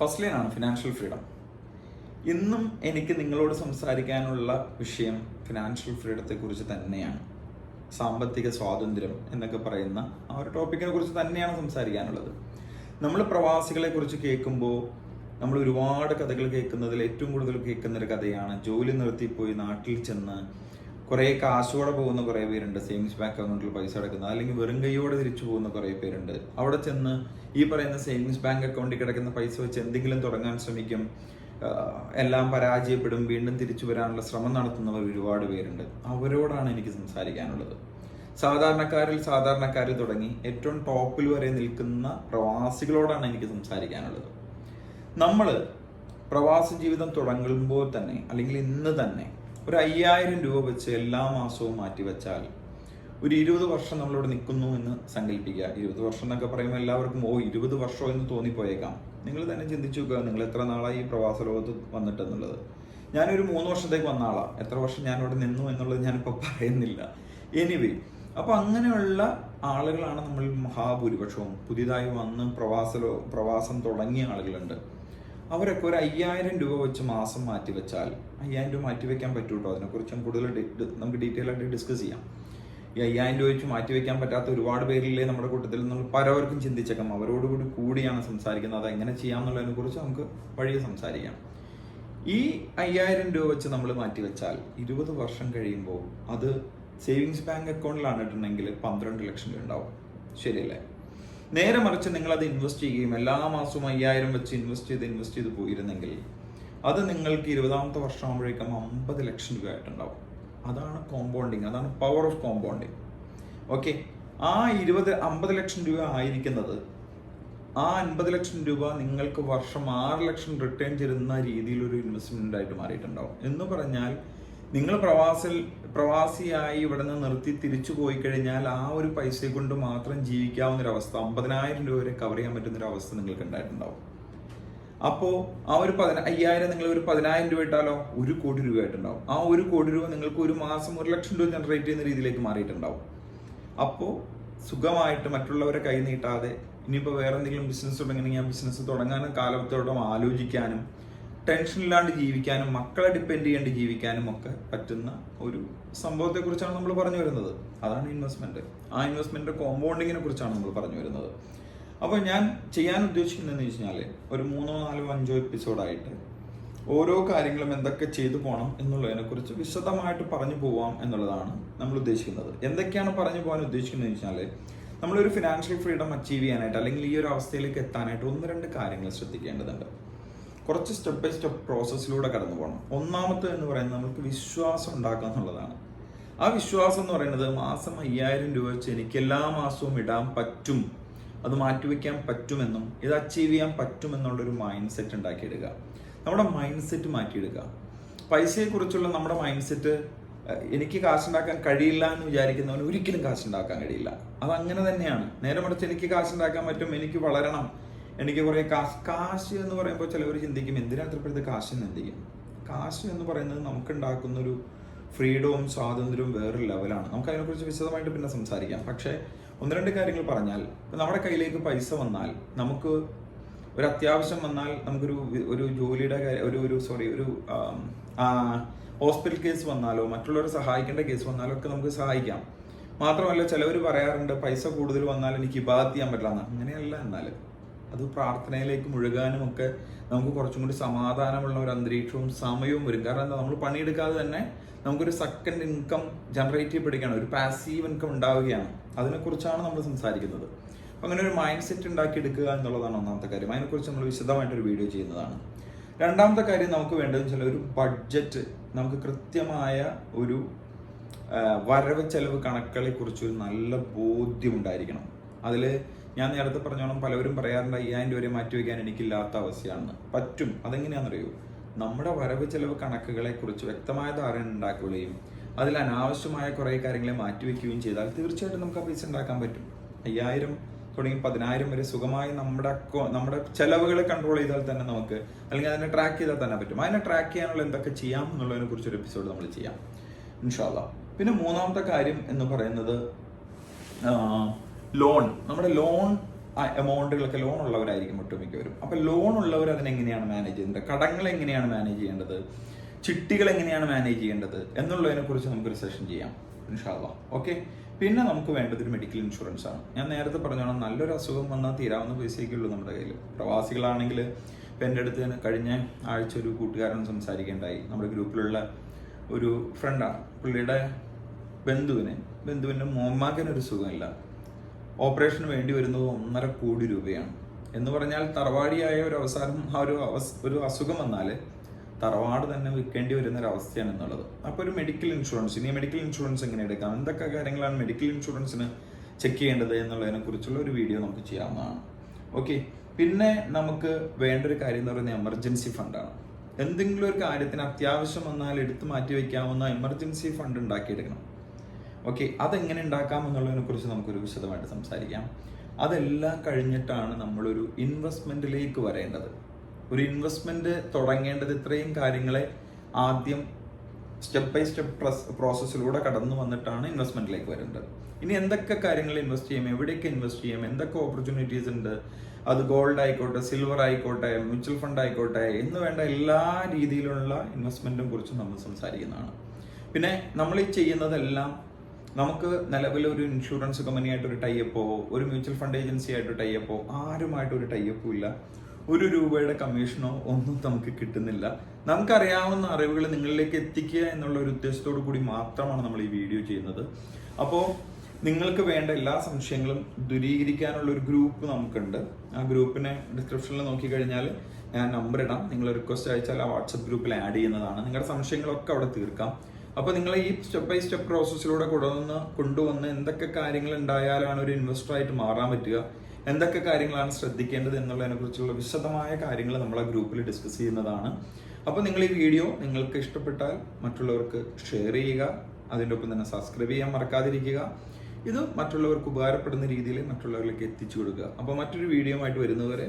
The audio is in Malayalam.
ഫസ്റ്റ് ലൈൻ ആണ് ഫിനാൻഷ്യൽ ഫ്രീഡം ഇന്നും എനിക്ക് നിങ്ങളോട് സംസാരിക്കാനുള്ള വിഷയം ഫിനാൻഷ്യൽ ഫ്രീഡത്തെ കുറിച്ച് തന്നെയാണ്. സാമ്പത്തിക സ്വാതന്ത്ര്യം എന്നൊക്കെ പറയുന്ന ആ ഒരു ടോപ്പിക്കിനെ കുറിച്ച് തന്നെയാണ് സംസാരിക്കാനുള്ളത്. നമ്മൾ പ്രവാസികളെ കുറിച്ച് കേൾക്കുമ്പോൾ നമ്മൾ ഒരുപാട് കഥകൾ കേൾക്കുന്നതിൽ ഏറ്റവും കൂടുതൽ കേൾക്കുന്ന ഒരു കഥയാണ് ജോലി നിർത്തിപ്പോയി നാട്ടിൽ ചെന്ന് കുറേ കാശോടെ പോകുന്ന കുറേ പേരുണ്ട്. സേവിങ്സ് ബാങ്ക് അക്കൗണ്ടിൽ പൈസ അടക്കുന്ന അല്ലെങ്കിൽ വെറും കൈയോടെ തിരിച്ചു പോകുന്ന കുറേ പേരുണ്ട്. അവിടെ ചെന്ന് ഈ പറയുന്ന സേവിങ്സ് ബാങ്ക് അക്കൗണ്ടിൽ കിടക്കുന്ന പൈസ വെച്ച് എന്തെങ്കിലും തുടങ്ങാൻ ശ്രമിക്കും. എല്ലാം പരാജയപ്പെടും. വീണ്ടും തിരിച്ചു വരാനുള്ള ശ്രമം നടത്തുന്നവർ ഒരുപാട് പേരുണ്ട്. അവരോടാണ് എനിക്ക് സംസാരിക്കാനുള്ളത്. സാധാരണക്കാരിൽ സാധാരണക്കാർ തുടങ്ങി ഏറ്റവും ടോപ്പിൽ വരെ നിൽക്കുന്ന പ്രവാസികളോടാണ് എനിക്ക് സംസാരിക്കാനുള്ളത്. നമ്മൾ പ്രവാസ ജീവിതം തുടങ്ങുമ്പോൾ തന്നെ അല്ലെങ്കിൽ ഇന്ന് തന്നെ ഒരു അയ്യായിരം രൂപ വെച്ച് എല്ലാ മാസവും മാറ്റി വെച്ചാൽ ഒരു ഇരുപത് വർഷം നമ്മളിവിടെ നിൽക്കുന്നു എന്ന് സങ്കല്പിക്കുക. ഇരുപത് വർഷം എന്നൊക്കെ പറയുമ്പോൾ എല്ലാവർക്കും ഓ ഇരുപത് വർഷം എന്ന് തോന്നിപ്പോയേക്കാം. നിങ്ങൾ തന്നെ ചിന്തിച്ചു നോക്കുക നിങ്ങൾ എത്ര നാളായി ഈ പ്രവാസ ലോകത്ത് വന്നിട്ടെന്നുള്ളത്. ഞാനൊരു മൂന്ന് വർഷത്തേക്ക് വന്ന ആളാണ് എത്ര വർഷം ഞാൻ ഇവിടെ നിന്നു എന്നുള്ളത് ഞാനിപ്പോൾ പറയുന്നില്ല. എനിവേ അപ്പോൾ അങ്ങനെയുള്ള ആളുകളാണ് നമ്മൾ മഹാഭൂരിപക്ഷവും. പുതിയതായി വന്ന് പ്രവാസ പ്രവാസം തുടങ്ങിയ ആളുകളുണ്ട്. അവരൊക്കെ ഒരു അയ്യായിരം രൂപ വെച്ച് മാസം മാറ്റി വെച്ചാൽ അയ്യായിരം രൂപ മാറ്റി വെക്കാൻ പറ്റൂ കേട്ടോ അതിനെക്കുറിച്ച് കൂടുതൽ നമുക്ക് ഡീറ്റെയിൽ ആയിട്ട് ഡിസ്കസ് ചെയ്യാം. ഈ അയ്യായിരം രൂപ വെച്ച് മാറ്റി വെക്കാൻ പറ്റാത്ത ഒരുപാട് പേരില്ലേ നമ്മുടെ കൂട്ടത്തിൽ നമ്മൾ പലവർക്കും ചിന്തിച്ചേക്കാം. അവരോടുകൂടി കൂടിയാണ് സംസാരിക്കുന്നത്. അത് എങ്ങനെ ചെയ്യാം എന്നുള്ളതിനെ കുറിച്ച് നമുക്ക് വഴിയെ സംസാരിക്കാം. ഈ അയ്യായിരം രൂപ വെച്ച് നമ്മൾ മാറ്റി വെച്ചാൽ ഇരുപത് വർഷം കഴിയുമ്പോൾ അത് സേവിങ്സ് ബാങ്ക് അക്കൗണ്ടിലാണ് ഇട്ടുണ്ടെങ്കിൽ പന്ത്രണ്ട് ലക്ഷം രൂപ ഉണ്ടാവും. ശരിയല്ലേ? നേരെ മറിച്ച് നിങ്ങൾ അത് ഇൻവെസ്റ്റ് ചെയ്യുകയും എല്ലാ മാസവും അയ്യായിരം വെച്ച് ഇൻവെസ്റ്റ് ചെയ്ത് ഇൻവെസ്റ്റ് ചെയ്ത് പോയിരുന്നെങ്കിൽ അത് നിങ്ങൾക്ക് ഇരുപതാമത്തെ വർഷം ആകുമ്പോഴേക്കും അമ്പത് ലക്ഷം രൂപ ആയിട്ടുണ്ടാവും. അതാണ് കോമ്പൗണ്ടിങ് അതാണ് പവർ ഓഫ് കോമ്പൗണ്ടിങ് ഓക്കെ ആ ഇരുപത് അമ്പത് ലക്ഷം രൂപ ആയിരിക്കുന്നത് ആ അൻപത് ലക്ഷം രൂപ നിങ്ങൾക്ക് വർഷം ആറ് ലക്ഷം റിട്ടേൺ ചെയ്യുന്ന രീതിയിലൊരു ഇൻവെസ്റ്റ്മെന്റ് ആയിട്ട് മാറിയിട്ടുണ്ടാവും. എന്ന് പറഞ്ഞാൽ നിങ്ങൾ പ്രവാസിൽ പ്രവാസിയായി ഇവിടെ നിന്ന് നിർത്തി തിരിച്ചു പോയി കഴിഞ്ഞാൽ ആ ഒരു പൈസ കൊണ്ട് മാത്രം ജീവിക്കാവുന്ന ഒരു അവസ്ഥ അമ്പതിനായിരം രൂപ വരെ കവർ ചെയ്യാൻ പറ്റുന്ന ഒരു അവസ്ഥ നിങ്ങൾക്ക് ഉണ്ടായിട്ടുണ്ടാവും. അപ്പോൾ ആ ഒരു പതിന അയ്യായിരം നിങ്ങൾ ഒരു പതിനായിരം രൂപ ഇട്ടാലോ? ഒരു കോടി രൂപ ആയിട്ടുണ്ടാവും. ആ ഒരു കോടി രൂപ നിങ്ങൾക്ക് ഒരു മാസം ഒരു ലക്ഷം രൂപ ജനറേറ്റ് ചെയ്യുന്ന രീതിയിലേക്ക് മാറിയിട്ടുണ്ടാവും. അപ്പോൾ സുഖമായിട്ട് മറ്റുള്ളവരെ കൈ നീട്ടാതെ ഇനിയിപ്പോൾ വേറെ എന്തെങ്കിലും ബിസിനസ് തുടങ്ങണമെങ്കിൽ ആ ബിസിനസ് തുടങ്ങാനും കാലത്തോടും ആലോചിക്കാനും ടെൻഷൻ ഇല്ലാണ്ട് ജീവിക്കാനും മക്കളെ ഡിപ്പെൻഡ് ചെയ്യാണ്ട് ജീവിക്കാനും ഒക്കെ പറ്റുന്ന ഒരു സംഭവത്തെ കുറിച്ചാണ് നമ്മൾ പറഞ്ഞു വരുന്നത്. അതാണ് ഇൻവെസ്റ്റ്മെന്റ് ആ ഇൻവെസ്റ്റ്മെന്റ് കോമ്പൗണ്ടിങ്ങിനെ കുറിച്ചാണ് നമ്മൾ പറഞ്ഞു വരുന്നത്. അപ്പോൾ ഞാൻ ചെയ്യാൻ ഉദ്ദേശിക്കുന്നത് എന്ന് കഴിഞ്ഞാൽ ഒരു മൂന്നോ നാലോ അഞ്ചോ എപ്പിസോഡായിട്ട് ഓരോ കാര്യങ്ങളും എന്തൊക്കെ ചെയ്തു പോകണം എന്നുള്ളതിനെ കുറിച്ച് വിശദമായിട്ട് പറഞ്ഞു പോവാം എന്നുള്ളതാണ് നമ്മൾ ഉദ്ദേശിക്കുന്നത്. എന്തൊക്കെയാണ് പറഞ്ഞു പോകാൻ ഉദ്ദേശിക്കുന്നത് വെച്ചാൽ നമ്മളൊരു ഫിനാൻഷ്യൽ ഫ്രീഡം അച്ചീവ് ചെയ്യാനായിട്ട് അല്ലെങ്കിൽ ഈ ഒരു അവസ്ഥയിലേക്ക് എത്താനായിട്ട് ഒന്ന് രണ്ട് കാര്യങ്ങൾ ശ്രദ്ധിക്കേണ്ടതുണ്ട്. കുറച്ച് സ്റ്റെപ്പ് ബൈ സ്റ്റെപ്പ് പ്രോസസ്സിലൂടെ കടന്നു പോകണം ഒന്നാമത്തെ എന്ന് പറയുന്നത് നമുക്ക് വിശ്വാസം ഉണ്ടാക്കുക എന്നുള്ളതാണ്. ആ വിശ്വാസം എന്ന് പറയുന്നത് മാസം അയ്യായിരം രൂപ വെച്ച് എനിക്ക് എല്ലാ മാസവും ഇടാൻ പറ്റും. അത് മാറ്റിവെക്കാൻ പറ്റുമെന്നും ഇത് അച്ചീവ് ചെയ്യാൻ പറ്റുമെന്നുള്ളൊരു മൈൻഡ് സെറ്റ് ഉണ്ടാക്കിയെടുക്കുക. നമ്മുടെ മൈൻഡ് സെറ്റ് മാറ്റിയെടുക്കുക. പൈസയെക്കുറിച്ചുള്ള നമ്മുടെ മൈൻഡ് സെറ്റ് എനിക്ക് കാശുണ്ടാക്കാൻ കഴിയില്ല എന്ന് വിചാരിക്കുന്നവന് ഒരിക്കലും കാശുണ്ടാക്കാൻ കഴിയില്ല. അത് അങ്ങനെ തന്നെയാണ്. നേരെ മറിച്ച് എനിക്ക് കാശുണ്ടാക്കാൻ പറ്റും എനിക്ക് വളരണം. എനിക്ക് കുറേ കാശ് കാശ് എന്ന് പറയുമ്പോൾ ചിലവർ ചിന്തിക്കും എന്തിനാ അത്രപ്പെടുത്ത കാശ് എന്ന് ചിന്തിക്കും. കാശ് എന്ന് പറയുന്നത് നമുക്ക് ഉണ്ടാക്കുന്ന ഒരു ഫ്രീഡവും സ്വാതന്ത്ര്യവും വേറൊരു ലെവലാണ്. നമുക്ക് അതിനെക്കുറിച്ച് വിശദമായിട്ട് പിന്നെ സംസാരിക്കാം. പക്ഷേ ഒന്ന് രണ്ട് കാര്യങ്ങൾ പറഞ്ഞാൽ ഇപ്പം നമ്മുടെ കയ്യിലേക്ക് പൈസ വന്നാൽ നമുക്ക് ഒരു അത്യാവശ്യം വന്നാൽ നമുക്കൊരു ഒരു ജോലിയുടെ കാര്യം ഒരു ഒരു സോറി ഒരു ഹോസ്പിറ്റൽ കേസ് വന്നാലോ മറ്റുള്ളവരെ സഹായിക്കേണ്ട കേസ് വന്നാലോ ഒക്കെ നമുക്ക് സഹായിക്കാം. മാത്രമല്ല ചിലവർ പറയാറുണ്ട് പൈസ കൂടുതൽ വന്നാൽ എനിക്ക് ഇബാദത്ത് ചെയ്യാൻ പറ്റില്ല അങ്ങനെയല്ല എന്നാൽ അത് പ്രാർത്ഥനയിലേക്ക് മുഴുകാനും ഒക്കെ നമുക്ക് കുറച്ചും കൂടി സമാധാനമുള്ള ഒരു അന്തരീക്ഷവും സമയവും വരും. കാരണം എന്താ? നമ്മൾ പണിയെടുക്കാതെ തന്നെ നമുക്കൊരു സെക്കൻഡ് ഇൻകം ജനറേറ്റ് ചെയ്യപ്പെടുകയാണ് ഒരു പാസീവ് ഇൻകം ഉണ്ടാവുകയാണ്. അതിനെക്കുറിച്ചാണ് നമ്മൾ സംസാരിക്കുന്നത്. അങ്ങനെ ഒരു മൈൻഡ് സെറ്റ് ഉണ്ടാക്കിയെടുക്കുക എന്നുള്ളതാണ് ഒന്നാമത്തെ കാര്യം. അതിനെക്കുറിച്ച് നമ്മൾ വിശദമായിട്ടൊരു വീഡിയോ ചെയ്യുന്നതാണ്. രണ്ടാമത്തെ കാര്യം നമുക്ക് വേണ്ടതെന്ന് വെച്ചാൽ ഒരു ബഡ്ജറ്റ് നമുക്ക് കൃത്യമായ ഒരു വരവ് ചെലവ് കണക്കുകളെ കുറിച്ച് ഒരു നല്ല ബോധ്യം ഉണ്ടായിരിക്കണം. അതിൽ ഞാൻ നേരത്തെ പറഞ്ഞോളം പലവരും പറയാറുണ്ട് അയ്യായിരം രൂപ മാറ്റി മാറ്റിവെക്കാൻ എനിക്കില്ലാത്ത അവസ്ഥയാണ് പറ്റും. അതെങ്ങനെയാണെന്നറിയോ? നമ്മുടെ വരവ് ചെലവ് കണക്കുകളെ കുറിച്ച് വ്യക്തമായ ധാരണ ഉണ്ടാക്കുകയും അതിൽ അനാവശ്യമായ കുറേ കാര്യങ്ങളെ മാറ്റിവെക്കുകയും ചെയ്താൽ തീർച്ചയായിട്ടും നമുക്ക് ആ പൈസ ഉണ്ടാക്കാൻ പറ്റും. അയ്യായിരം തുടങ്ങി പതിനായിരം വരെ സുഖമായി നമ്മുടെ നമ്മുടെ ചെലവുകളെ കൺട്രോൾ ചെയ്താൽ തന്നെ നമുക്ക് അല്ലെങ്കിൽ അതിനെ ട്രാക്ക് ചെയ്താൽ തന്നെ പറ്റും. അതിനെ ട്രാക്ക് ചെയ്യാനുള്ള എന്തൊക്കെ ചെയ്യാം എന്നുള്ളതിനെ കുറിച്ച് ഒരു എപ്പിസോഡ് നമ്മൾ ചെയ്യാം. ഇൻഷാല്ല പിന്നെ മൂന്നാമത്തെ കാര്യം എന്ന് പറയുന്നത് ലോൺ. നമ്മുടെ ലോൺ എമൗണ്ടുകളൊക്കെ ലോൺ ഉള്ളവരായിരിക്കും ഒട്ടുമിക്കവരും. അപ്പൊ ലോൺ ഉള്ളവർ അതിനെങ്ങനെയാണ് മാനേജ് ചെയ്യേണ്ടത്? കടങ്ങൾ എങ്ങനെയാണ് മാനേജ് ചെയ്യേണ്ടത്? ചിട്ടികൾ എങ്ങനെയാണ് മാനേജ് ചെയ്യേണ്ടത്? എന്നുള്ളതിനെ കുറിച്ച് നമുക്കൊരു സെഷൻ ചെയ്യാം ഇൻഷാല്ല ഓക്കെ പിന്നെ നമുക്ക് വേണ്ടത് ഒരു മെഡിക്കൽ ഇൻഷുറൻസ് ആണ്. ഞാൻ നേരത്തെ പറഞ്ഞോളാം നല്ലൊരു അസുഖം വന്നാൽ തീരാവുന്ന പൈസയൊക്കെ ഉള്ളൂ നമ്മുടെ കയ്യിൽ പ്രവാസികളാണെങ്കിൽ ഇപ്പം എന്റെ അടുത്ത് കഴിഞ്ഞ ആഴ്ച ഒരു കൂട്ടുകാരൻ സംസാരിക്കേണ്ടായി. നമ്മുടെ ഗ്രൂപ്പിലുള്ള ഒരു ഫ്രണ്ടാണ് പുള്ളിയുടെ ബന്ധുവിന് ബന്ധുവിന്റെ മോമാക്കനൊരു സുഖമില്ല. ഓപ്പറേഷന് വേണ്ടി വരുന്നത് ഒന്നര കോടി രൂപയാണ്. എന്ന് പറഞ്ഞാൽ തറവാടിയായ ഒരു അവസാനം ആ ഒരു അവസ് ഒരു അസുഖം വന്നാൽ തറവാട് തന്നെ വിൽക്കേണ്ടി വരുന്ന ഒരു അവസ്ഥയാണ് എന്നുള്ളത്. അപ്പോൾ ഒരു മെഡിക്കൽ ഇൻഷുറൻസ് ഇനി മെഡിക്കൽ ഇൻഷുറൻസ് എങ്ങനെ എടുക്കാം? എന്തൊക്കെ കാര്യങ്ങളാണ് മെഡിക്കൽ ഇൻഷുറൻസിന് ചെക്ക് ചെയ്യേണ്ടത് എന്നുള്ളതിനെ കുറിച്ചുള്ള ഒരു വീഡിയോ നമുക്ക് ചെയ്യാവുന്നതാണ്. ഓക്കെ പിന്നെ നമുക്ക് വേണ്ട ഒരു കാര്യം എന്ന് പറയുന്നത് എമർജൻസി ഫണ്ടാണ് എന്തെങ്കിലും ഒരു കാര്യത്തിന് അത്യാവശ്യം വന്നാൽ എടുത്തു മാറ്റി വയ്ക്കാവുന്ന എമർജൻസി ഫണ്ട് ഉണ്ടാക്കിയെടുക്കണം. ഓക്കെ അതെങ്ങനെ ഉണ്ടാക്കാം എന്നുള്ളതിനെ കുറിച്ച് നമുക്കൊരു വിശദമായിട്ട് സംസാരിക്കാം. അതെല്ലാം കഴിഞ്ഞിട്ടാണ് നമ്മളൊരു ഇൻവെസ്റ്റ്മെന്റിലേക്ക് വരേണ്ടത്. ഒരു ഇൻവെസ്റ്റ്മെന്റ് തുടങ്ങേണ്ടത് ഇത്രയും കാര്യങ്ങളെ ആദ്യം സ്റ്റെപ്പ് ബൈ സ്റ്റെപ്പ് പ്രോസസ്സിലൂടെ കടന്നു വന്നിട്ടാണ് ഇൻവെസ്റ്റ്മെന്റിലേക്ക് വരേണ്ടത്. ഇനി എന്തൊക്കെ കാര്യങ്ങൾ ഇൻവെസ്റ്റ് ചെയ്യാം എവിടെയൊക്കെ ഇൻവെസ്റ്റ് ചെയ്യാം എന്തൊക്കെ ഓപ്പർച്യൂണിറ്റീസ് ഉണ്ട് അത് ഗോൾഡ് ആയിക്കോട്ടെ സിൽവർ ആയിക്കോട്ടെ മ്യൂച്വൽ ഫണ്ട് ആയിക്കോട്ടെ എന്ന് വേണ്ട എല്ലാ രീതിയിലുള്ള ഇൻവെസ്റ്റ്മെന്റും കുറിച്ച് നമ്മൾ സംസാരിക്കുന്നതാണ്. പിന്നെ നമ്മൾ ഈ ചെയ്യുന്നതെല്ലാം നമുക്ക് നിലവിൽ ഒരു ഇൻഷുറൻസ് കമ്പനിയായിട്ട് ഒരു ടൈപ്പോ ഒരു മ്യൂച്വൽ ഫണ്ട് ഏജൻസി ആയിട്ട് ടൈപ്പോ ആരുമായിട്ട് ഒരു ടൈപ്പും ഇല്ല. ഒരു രൂപയുടെ കമ്മീഷനോ ഒന്നും നമുക്ക് കിട്ടുന്നില്ല. നമുക്കറിയാവുന്ന അറിവുകൾ നിങ്ങളിലേക്ക് എത്തിക്കുക എന്നുള്ള ഒരു ഉദ്ദേശത്തോടു കൂടി മാത്രമാണ് നമ്മൾ ഈ വീഡിയോ ചെയ്യുന്നത്. അപ്പോൾ നിങ്ങൾക്ക് വേണ്ട എല്ലാ സംശയങ്ങളും ദൂരീകരിക്കാനുള്ള ഒരു ഗ്രൂപ്പ് നമുക്കുണ്ട്. ആ ഗ്രൂപ്പിനെ ഡിസ്ക്രിപ്ഷനിൽ നോക്കിക്കഴിഞ്ഞാൽ ഞാൻ നമ്പർ ഇടാം. നിങ്ങൾ റിക്വസ്റ്റ് അയച്ചാൽ ആ വാട്സപ്പ് ഗ്രൂപ്പിൽ ആഡ് ചെയ്യുന്നതാണ്. നിങ്ങളുടെ സംശയങ്ങളൊക്കെ അവിടെ തീർക്കാം. അപ്പോൾ നിങ്ങൾ ഈ സ്റ്റെപ്പ് ബൈ സ്റ്റെപ്പ് പ്രോസസ്സിലൂടെ കൊണ്ടുവന്ന് കൊണ്ടുവന്ന് എന്തൊക്കെ കാര്യങ്ങൾ ഉണ്ടായാലാണ് ഒരു ഇൻവെസ്റ്റർ ആയിട്ട് മാറാൻ പറ്റുക? എന്തൊക്കെ കാര്യങ്ങളാണ് ശ്രദ്ധിക്കേണ്ടത് എന്നുള്ളതിനെ കുറിച്ചുള്ള വിശദമായ കാര്യങ്ങൾ നമ്മൾ ആ ഗ്രൂപ്പിൽ ഡിസ്കസ് ചെയ്യുന്നതാണ്. അപ്പോൾ നിങ്ങൾ ഈ വീഡിയോ നിങ്ങൾക്ക് ഇഷ്ടപ്പെട്ടാൽ മറ്റുള്ളവർക്ക് ഷെയർ ചെയ്യുക. അതിന്റെ ഒപ്പം തന്നെ സബ്സ്ക്രൈബ് ചെയ്യാൻ മറക്കാതിരിക്കുക. ഇത് മറ്റുള്ളവർക്ക് ഉപകാരപ്പെടുന്ന രീതിയിൽ മറ്റുള്ളവരിലേക്ക് എത്തിച്ചു കൊടുക്കുക. അപ്പോൾ മറ്റൊരു വീഡിയോ ആയിട്ട് വരുന്നവരെ